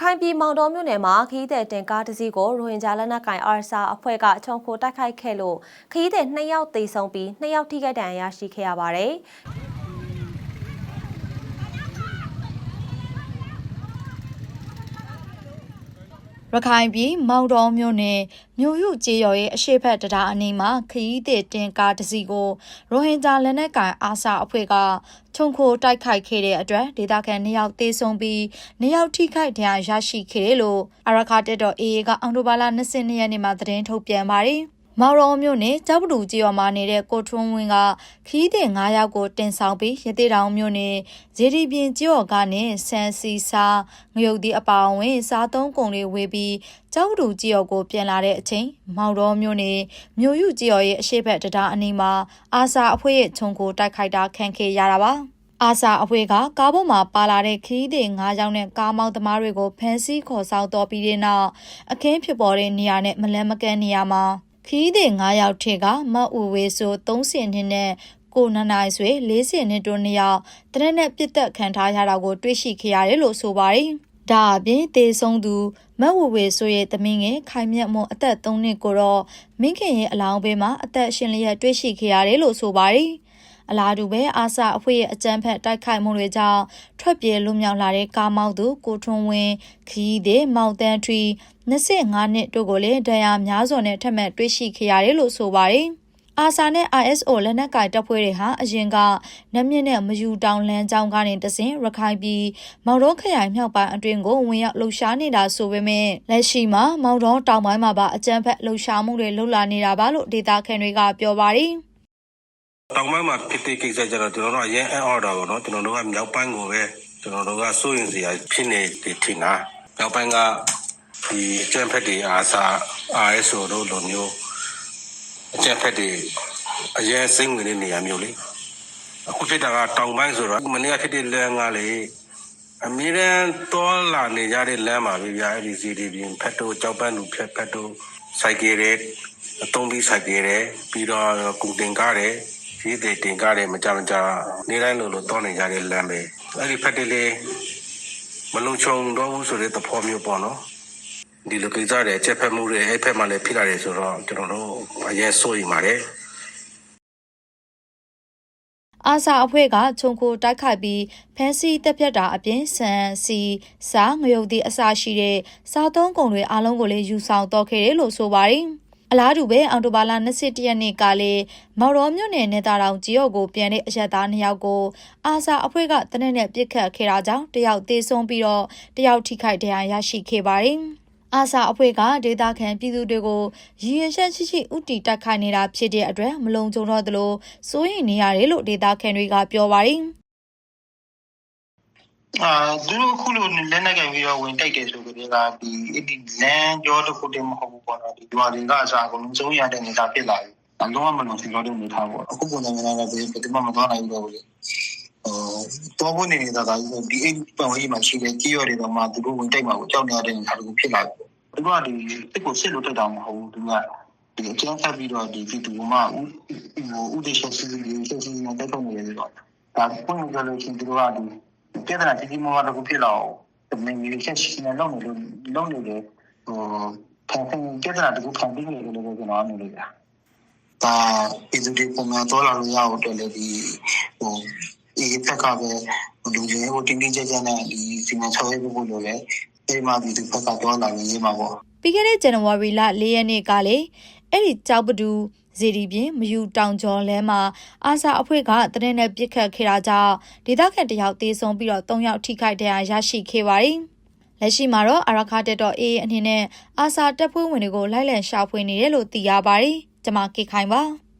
ခိုင်ပြည်မောင်တော်မြို့နယ်မှာခရီးသည်တင်ကားတစ်စီးကိုရိုဟင်ဂျာလက်နက်ကိုင်အာရစာအဖွဲ့ကချုံခိုတိုက်ခိုက်ခဲ့လို့ခရီးသည်2ယောက်သေဆုံးပြီး2ယောက်ထိခိုက်ဒဏ်ရာရရှိခဲ့ရပါတယ်။ ရခိုင်ပြည်မောင်တော်မြို့နယ်မြို့ရုကျေးရွာရဲ့အရှိတ်ဖက်တရားအနီးမှာခရီးသည်တင်ကားတစ်စီးကိုရိုဟင်ဂျာလက်နက်ကိုင်အာဆာအဖွဲ့ကခြုံခိုတိုက်ခိုက်ခဲ့တဲ့အတွက်ဒေသခံ2ယောက်သေဆုံးပြီး2ယောက်ထိခိုက်ဒဏ်ရာရရှိခဲ့တယ်လို့အရခတက်တော် AA ကအောက်တိုဘာလ22ရက်နေ့မှာသတင်းထုတ်ပြန်ပါတယ်။ မောင်ရောမြို့နယ်ကြောက်ပတူကြီးရွာမှာနေတဲ့ကိုထွန်းဝင်းကခီးတဲ့9ယောက်ကိုတင်ဆောင်ပြီးရသေးတောင်မြို့နယ်ဇေဒီပြင်ကျော်ကနေဆန်စီစာငရုတ်ဒီအပါအဝင် စားသုံးကုန်တွေဝေပြီးကြောက်ပတူကြီးရွာကိုပြန်လာတဲ့အချိန်မောင်ရောမြို့နယ်မြို့ယူကြီးရွာရဲ့အရှိတ်ဘက်တရားအနီးမှာအာစာအဖွဲ့ရဲ့ခြုံကိုတိုက်ခိုက်တာခံခဲ့ရတာပါအာစာအဖွဲ့ကကားပေါ်မှာပါလာတဲ့ခရီးသည်၅ယောက်နဲ့ကားမောင်းသမားတွေကိုဖမ်းဆီးခေါ်ဆောင်တော်ပြီးတဲ့နောက်အခင်းဖြစ်ပေါ်တဲ့နေရာနဲ့မလန်းမကန်းနေရာမှာ ခရီးသည်9ယောက်ထက်ကမတ်ဦးဝေဆို30နှစ်နဲ့ကိုနနိုင်ဆွေ40နှစ်တို့နှစ်ယောက်တရက်နဲ့ပြစ်သက်ခံထားရတာကိုတွေ့ရှိခဲ့ရတယ်လို့ဆိုပါတယ်။ဒါအပြင်တေဆုံးသူမတ်ဝဝေဆိုရဲ့တမင်ငယ်ခိုင်မြတ်မွန်အသက်3နှစ်ကိုတော့မင်းခင်ရဲ့အလောင်းဘေးမှာအသက်ရှင်လျက်တွေ့ရှိခဲ့ရတယ်လို့ဆိုပါတယ်။ အလားတူပဲအာဆာအဖွဲ့ရဲ့အကြမ်းဖက်တိုက်ခိုက်မှုတွေကြောင့်ထွက်ပြေးလွတ်မြောက်လာတဲ့ကားမောက်သူကိုထွန်းဝင်းခီးတဲ့မောင်တန်းထွီ25နှစ်တို့ကိုလည်းဒဏ်ရာများစွာနဲ့ထပ်မံတွေ့ရှိခဲ့ရတယ်လို့ဆိုပါတယ်။အာဆာနဲ့ ISO လက်နက်ကိုင်တပ်ဖွဲ့တွေဟာအရင်ကနမြင့်နဲ့မယူတောင်လမ်းကြောင်းကနေတဆင်ရခိုင်ပြည်မောင်တော်ခရိုင်မြောက်ပိုင်းအတွင်းကိုဝင်ရောက်လှုပ်ရှားနေတာဆိုပေမဲ့လက်ရှိမှာမောင်တော်တောင်ပိုင်းမှာပါအကြမ်းဖက်လှုပ်ရှားမှုတွေလှုပ်လာနေတာပါလို့ဒေတာခန်တွေကပြောပါတယ်။ တောင်ပိုင်းမှာဖြစ်တဲ့ကိစ္စကျတော့ကျွန်တော်တို့အရင်အအော်တာပေါ့နော်ကျွန်တော်တို့ကမြောက်ပိုင်းကိုပဲကျွန်တော်တို့ကစိုးရင်စရာဖြစ်နေတယ်ထင်တာမြောက်ပိုင်းကဒီအကျန်းဖက်တွေအားစာ RSO တို့လိုမျိုးအကျန်းဖက်တွေအရင်စိတ်ဝင်တဲ့နေရာမျိုးလေအခုဖြစ်တာကတောင်ပိုင်းဆိုတော့မနေ့ကဖြစ်တဲ့လမ်းကလေအမြဲတမ်းတော်လာနေကြတဲ့လမ်းမှာပဲဗျာအဲ့ဒီစီဒီပြင်ဖက်တို့ကြောက်ပန်းလူဖက်ဖက်တို့စိုက်ကယ်တွေအတုံးပြီးစိုက်ကယ်တွေပြီးတော့ကုတင်ကားတွေ ဒီတဲ့တင်ကားတယ်မကြမကြနေတိုင်းလိုလိုတောနေကြတဲ့လမ်းပဲအဲ့ဒီဖက်တလေမလုံချုံတော့ဘူးဆိုတဲ့သဘောမျိုးပေါ့နော်ဒီလိုကိစ္စတွေအချက်ဖက်မှုတွေအဲ့ဖက်မှာလည်းဖြစ်လာတယ်ဆိုတော့ကျွန်တော်တို့အရင်စိုးရိမ်ပါတယ်အာစာအဖွဲ့ကခြုံခိုတိုက်ခိုက်ပြီးဖမ်းဆီးတပ်ဖြတ်တာအပြင်ဆန်စီစားငရုတ်သည့်အစာရှိတဲ့စားသုံးကုန်တွေအလုံးကိုလည်းယူဆောင်တော့ခဲ့တယ်လို့ဆိုပါတယ်။ အလားတူပဲအော်တိုဘာလ21ရက်နေ့ကလည်းမော်ရောမြို့နယ်နယ်သားတောင်ကြီးရော့ကိုပြန်တဲ့အရက်သား2ယောက်ကိုအာစာအဖွဲ့ကတနက်နဲ့ပြစ်ခတ်ခဲ့တာကြောင့်တယောက်သေဆုံးပြီးတော့တယောက်ထိခိုက်ဒဏ်ရာရရှိခဲ့ပါတယ်။အာစာအဖွဲ့ကဒေတာခံပြည်သူတွေကိုရည်ရွယ်ချက်ရှိရှိဥတီတက်ခိုင်နေတာဖြစ်တဲ့အတွက်မလုံခြုံတော့သလိုစိုးရိမ်နေရတယ်လို့ဒေတာခံတွေကပြောပါတယ် အာသူတို့အခုလိုလက်နက်ကင်ပြီးတော့ဝင်တိုက်တယ်ဆိုကြတဲ့ကဒီအဲ့ဒီလမ်းကြောတစ်ခုတည်းမဟုတ်ဘူးပေါ့နော်ဒီရွာတွေကအစားအကုန်လုံးဆုံးရတဲ့နေတာဖြစ်လာပြီ။အလုံးဝမလုံးစင်တော့တဲ့နေထားပေါ့အခုပုံစံမျိုးကဘယ်ဘယ်မှမသွားနိုင်ဘူးတော့ဘူးလေ။ဟိုတော့ဘုန်းနေတာကဒီအိမ်ပတ်ဝန်းကျင်မှာရှိတဲ့ကြီးရွာတွေတော့မှသူတို့ဝင်တိုက်မှာကိုကြောက်နေရတဲ့နေတာတခုဖြစ်လာပြီ။သူကဒီတစ်ကိုစစ်လို့တိုက်တာမဟုတ်ဘူးသူကဒီအကျန်းဖတ်ပြီးတော့ဒီဒီသူကမှဥဟိုဥဒေရှစီဒီရှစီနဲ့တိုက်ထုတ်နေတယ်တော့ဒါပုံမှန်ပြောလို့ရှိရင်သူကဒီ ပြဿနာကြီးကြီးမားမားတစ်ခုဖြစ်လာအောင်တမင်ကြီးချက်ရှိနေလုံးနေလို့လုံးနေတယ်ဟိုခံခံပြဿနာတစ်ခုခံပြီးနေတယ်လို့ကျွန်တော်အနေနဲ့ဗျာဒါပြည်သူတွေပုံမှန်တော့လာလို့ရအောင်အတွက်လည်းဒီဟိုဒီဖက်ကပဲလူကြီးဟိုတင်းတင်းကြပ်ကြပ်နဲ့ဒီစီမံဆောင်ရွက်ဖို့လို့လည်းဒီမှာဒီဖက်ကတော့လာနေမှာပေါ့ ပြီးခဲ့တဲ့ဇန်နဝါရီလ၄ရက်နေ့ကလေအဲ့ဒီကြောက်ပတူဇီဒီပြင်မယူတောင်ကျော်လဲမှာအာစာအဖွဲ့ကတရင်နဲ့ပြစ်ခတ်ခဲ့တာကြောင့်ဒေသခံတယောက်သေဆုံးပြီးတော့၃ယောက်ထိခိုက်ဒဏ်ရာရရှိခဲ့ပါတယ်။လက်ရှိမှာတော့အရခတက်တော်အေးအနေနဲ့အာစာတပ်ဖွဲ့ဝင်တွေကိုလိုက်လံရှာဖွေနေတယ်လို့သိရပါတယ်။ကျွန်မကေခိုင်ပါ။